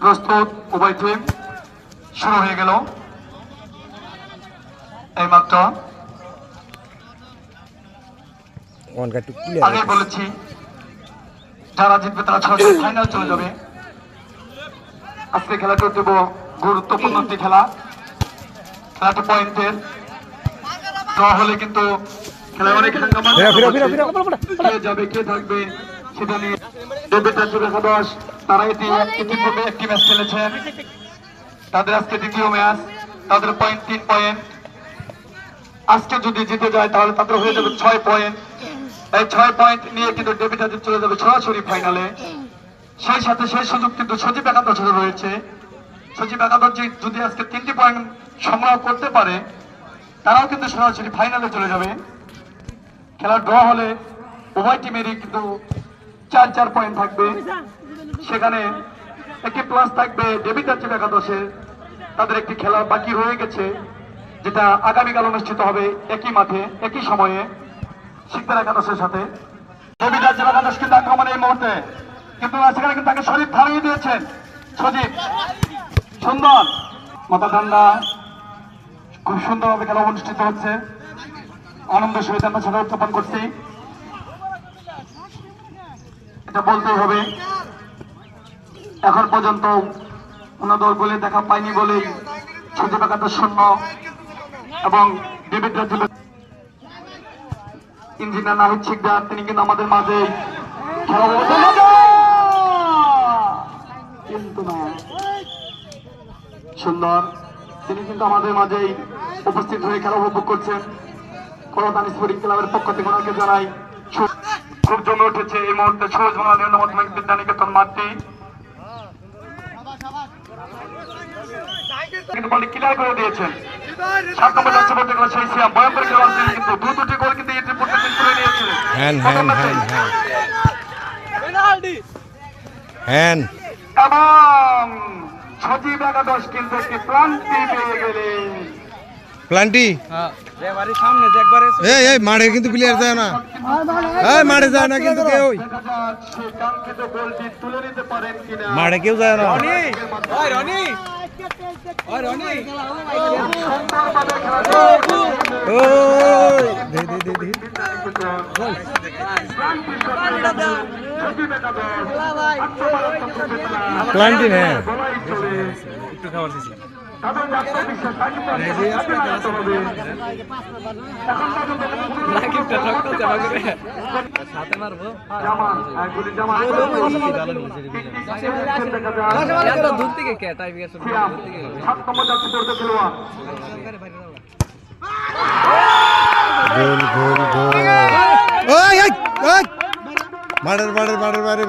প্রস্তুত উভয় টিম শুরু হয়ে গেল। এই মাত্র আগে বলেছি যারা জিতবে তারা সরাসরি ফাইনাল চলে যাবে। আজকে খেলাটি দেব গুরুত্বপূর্ণ একটি খেলা। খেলাটি পয়েন্টের ড্র হলে কিন্তু খেলায় অনেক হাঙ্গামা ফিরো ফিরো ফিরো ফিরো কে যাবে কে থাকবে সেটা নিয়ে দেবের রাজ্য একাদশ তারা ইতিপূর্বে একটি ম্যাচ খেলেছেন। তাদের আজকে দ্বিতীয় ম্যাচ তাদের পয়েন্ট তিন পয়েন্ট আজকে যদি জিতে যায় তাহলে তাদের হয়ে যাবে ছয় পয়েন্ট এই ছয় পয়েন্ট নিয়ে কিন্তু ডেভিড হাজির চলে যাবে সরাসরি ফাইনালে সেই সাথে সেই সুযোগ কিন্তু সজীব একাদশ রয়েছে। সজীব একাদশ যদি আজকে তিনটি পয়েন্ট সংগ্রহ করতে পারে তারাও কিন্তু সরাসরি ফাইনালে চলে যাবে। খেলা ড্র হলে উভয় টিমেরই কিন্তু চার চার পয়েন্ট থাকবে। সেখানে একটি প্লাস থাকবে ডেভিড হাজির একাদশে। তাদের একটি খেলা বাকি রয়ে গেছে, যেটা আগামীকাল অনুষ্ঠিত হবে একই মাঠে, একই সময়ে শিকদার একাদশের সাথে। রবি রাজ্যের একাদশ কিন্তু আক্রমণ এই মুহূর্তে। কিন্তু সেখানে কিন্তু তাকে শরীর থামিয়ে দিয়েছেন সজীব। সুন্দর। মাথা ঠান্ডা খুব সুন্দরভাবে খেলা অনুষ্ঠিত হচ্ছে। আনন্দ সহিত আমরা সেটা উত্থাপন করছি। এটা বলতেই হবে। এখন পর্যন্ত কোন দল বলে দেখা পায়নি বলেই সজীব একাদশ শূন্য এবং ডেভিড রাজ্য ইঞ্জিনিয়ার নাহিদ শিকদার, তিনি কিন্তু আমাদের মাঝে কিন্তু সুন্দর, তিনি কিন্তু আমাদের মাঝেই উপস্থিত হয়ে খেলা উপভোগ করছেন। কলতান স্পোর্টিং ক্লাবের পক্ষ থেকে ওনাকে জানাই খুব জমে উঠেছে এই মুহূর্তে সবুজ বাংলা নিম্ন মাধ্যমিক বিদ্যানিকেতন মাঠটি। কিন্তু বলটি ক্লিয়ার করে দিয়েছেন। সাত নম্বর যাচ্ছে বলতে গেলে সেই সিয়াম। ভয়ঙ্কর খেলোয়াড় কিন্তু দু দুটি গোল কিন্তু এই ত্রিপুরতে তিনি তুলে নিয়েছিলেন। হ্যান এবং সজীব একাদশ কিন্তু একটি প্লান্টি পেয়ে গেলেন। প্লান্টি সামনে যে একবারে এই এই মাঠে কিন্তু প্লেয়ার যায় না এই মাঠে যায় না কিন্তু কেউ দেখা যাক সে কাঙ্ক্ষিত গোলটি তুলে নিতে পারেন কিনা মাঠে কেউ যায় না ওই রনি ওই রনি সুন্দরভাবে খেলাটি ওই দে দে দে দে প্লান্টি সজীব একাদশ আত্মমারাত্মক চেতনা প্লান্টি না বলাই চলে একটু খাবার দিছি তাদের যে আত্মবিশ্বাস তাকে তাকে লাগাতে হবে এখন পর্যন্ত নাকিবটা রক্ত জমা করে সাথে মারবো জামা আর গুলি জামা দেখা যায় এত দূর থেকে কে টাইম গেছে সিয়াম, সাত নম্বর যাচ্ছে পড়তে খেলোয়াড় গোল গোল গোল ওই ওই ওই মাঠের মাঠের মাঠের মাঠের